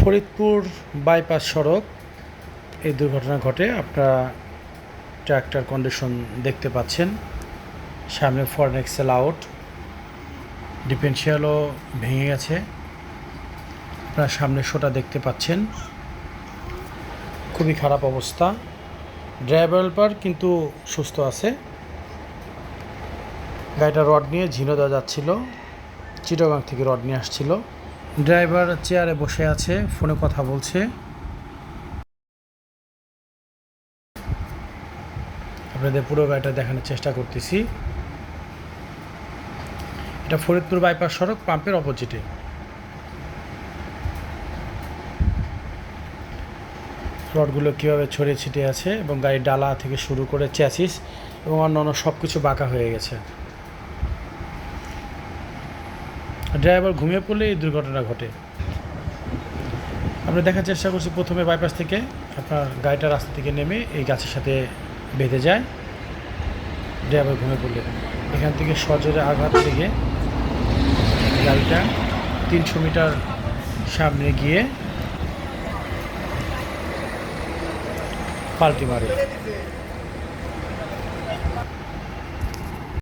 Faridpur bypass সড়ক, এই দুর্ঘটনা ঘটে। আপনারা ট্র্যাক্টর কন্ডিশন দেখতে পাচ্ছেন। সামনে ফরেন এক্সেল আউট ডিফেন্সিয়ালও ভেঙে গেছে। আপনারা সামনে শোটা দেখতে পাচ্ছেন। খুবই খারাপ অবস্থা। ড্রাইভার হেল্পার কিন্তু সুস্থ আছে। গাড়িটা রড নিয়ে ঝিনো দেওয়া যাচ্ছিল। চিটাগাং থেকে রড নিয়ে আসছিল। ড্রাইভার চেয়ারে বসে আছে, ফোনে কথা বলছে। আপনাদের পুরো গাড়িটা দেখানোর চেষ্টা করতেছি। এটা ফরিদপুর বাইপাস সড়ক, পাম্পের অপোজিটে রডগুলো কীভাবে ছড়িয়ে ছিটিয়ে আছে এবং গাড়ির ডালা থেকে শুরু করে চ্যাসিস এবং অন্যান্য সব কিছু বাঁকা হয়ে গেছে। ড্রাইভার ঘুমিয়ে পড়লে এই দুর্ঘটনা ঘটে। আমরা দেখার চেষ্টা করছি প্রথমে বাইপাস থেকে। আপনার গাড়িটা রাস্তা থেকে নেমে এই গাছের সাথে বেঁধে যায়। ড্রাইভার ঘুমিয়ে পড়লে। এখান থেকে সজোরে আঘাত লেগে গাড়িটা তিনশো মিটার সামনে গিয়ে পাল্টি মারে।